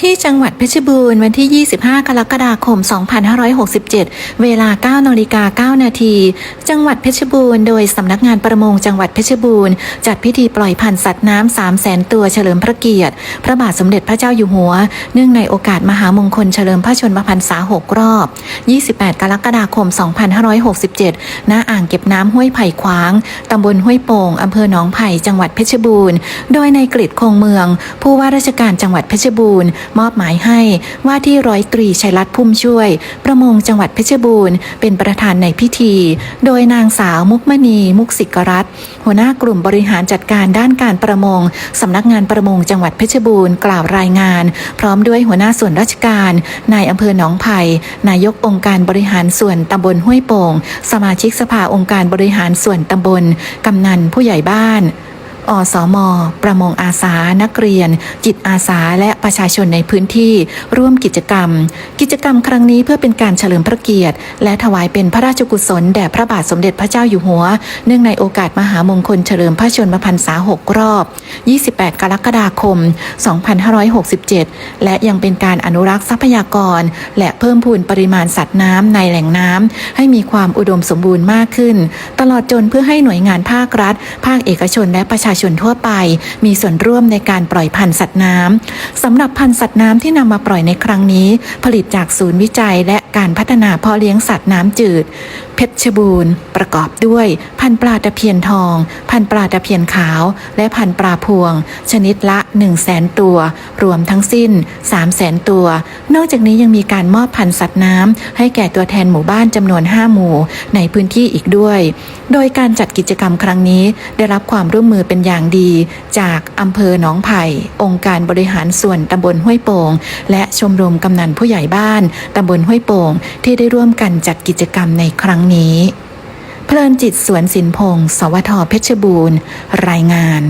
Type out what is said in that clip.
ที่จังหวัดเพชรบูรณ์วันที่ 25 กรกฎาคม 2567 เวลา 9นาฬิกา9นาทีจังหวัดเพชรบูรณ์โดยสำนักงานประมงจังหวัดเพชรบูรณ์จัดพิธีปล่อยพันธุ์สัตว์น้ำ3แสนตัวเฉลิมพระเกียรติ พระบาทสมเด็จพระเจ้าอยู่หัว เนื่องในโอกาสมหามงคลเฉลิมพระชนมพรรษา 6 รอบ 28 กรกฎาคม 2567 ณ อ่างเก็บน้ำห้วยไผ่ขวาง ตำบลห้วยโป่งอำเภอหนองไผ่ จังหวัดเพชรบูรณ์ โดยในกฤษคงเมือง ผู้ว่าราชการจังหวัดเพชรบูรณ์มอบหมายให้ว่าที่ร้อยตรีชัยรัตน์พุ่มช่วย ประมงจังหวัดเพชรบูรณ์ เป็นประธานในพิธี โดยนางสาวมุกมณี มุกสิกรัตน์หัวหน้ากลุ่มบริหารจัดการด้านการประมงสำนักงานประมงจังหวัดเพชรบูรณ์กล่าวรายงาน พร้อมด้วยหัวหน้าส่วนราชการนายอำเภอหนองไผ่นายกองค์การบริหารส่วนตำบลห้วยโป่ง สมาชิกสภาองค์การบริหารส่วนตำบลกำนันผู้ใหญ่บ้าน อสม ประมงอาสา นักเรียน จิตอาสา และประชาชนในพื้นที่ ร่วมกิจกรรม กิจกรรมครั้งนี้เพื่อเป็นการเฉลิมพระเกียรติ และถวายเป็นพระราชกุศลแด่พระบาทสมเด็จพระเจ้าอยู่หัว เนื่องในโอกาสมหามงคลเฉลิมพระชนมพรรษา 6 รอบ 28 กรกฎาคม 2567 และยังเป็นการอนุรักษ์ทรัพยากร และเพิ่มพูนปริมาณสัตว์น้ำในแหล่งน้ำให้มีความอุดมสมบูรณ์มากขึ้น ตลอดจนเพื่อให้หน่วยงานภาครัฐ ภาคเอกชนและประชาชนทั่วไป มีส่วนร่วมในการปล่อยพันธุ์สัตว์น้ำสำหรับพันธุ์สัตว์น้ำที่นำมาปล่อยในครั้งนี้ ผลิตจากศูนย์วิจัยและการพัฒนาเพาะเลี้ยงสัตว์น้ำจืด เพชรบูรณ์ ประกอบด้วย พันธุ์ปลาตะเพียนทอง พันธุ์ปลาตะเพียนขาว และพันธุ์ปลาพวง ชนิดละ 1 0 0 0 0แสนตัว รวมทั้งสิ้น 3 0 0แสนตัว นอกจากนี้ยังมีการมอบพันธุ์สัตว์น้ำให้แก่ตัวแทนหมู่บ้านจำนวน 5 หมู่ ในพื้นที่อีกด้วย โดยการจัดกิจกรรมครั้งนี้ได้รับความร่วมมือเป็นอย่างดี จากอำเภอหนองไผ่ องค์การบริหารส่วนตำบลห้วยโป่ง และชมรมกำนันผู้ใหญ่บ้านตำบลห้วยโป่ง ที่ได้ร่วมกันจัดกิจกรรมในครั้งนี้ เพลินจิตสวนสินพงศ์สวทเพชรบูรณ์ รายงาน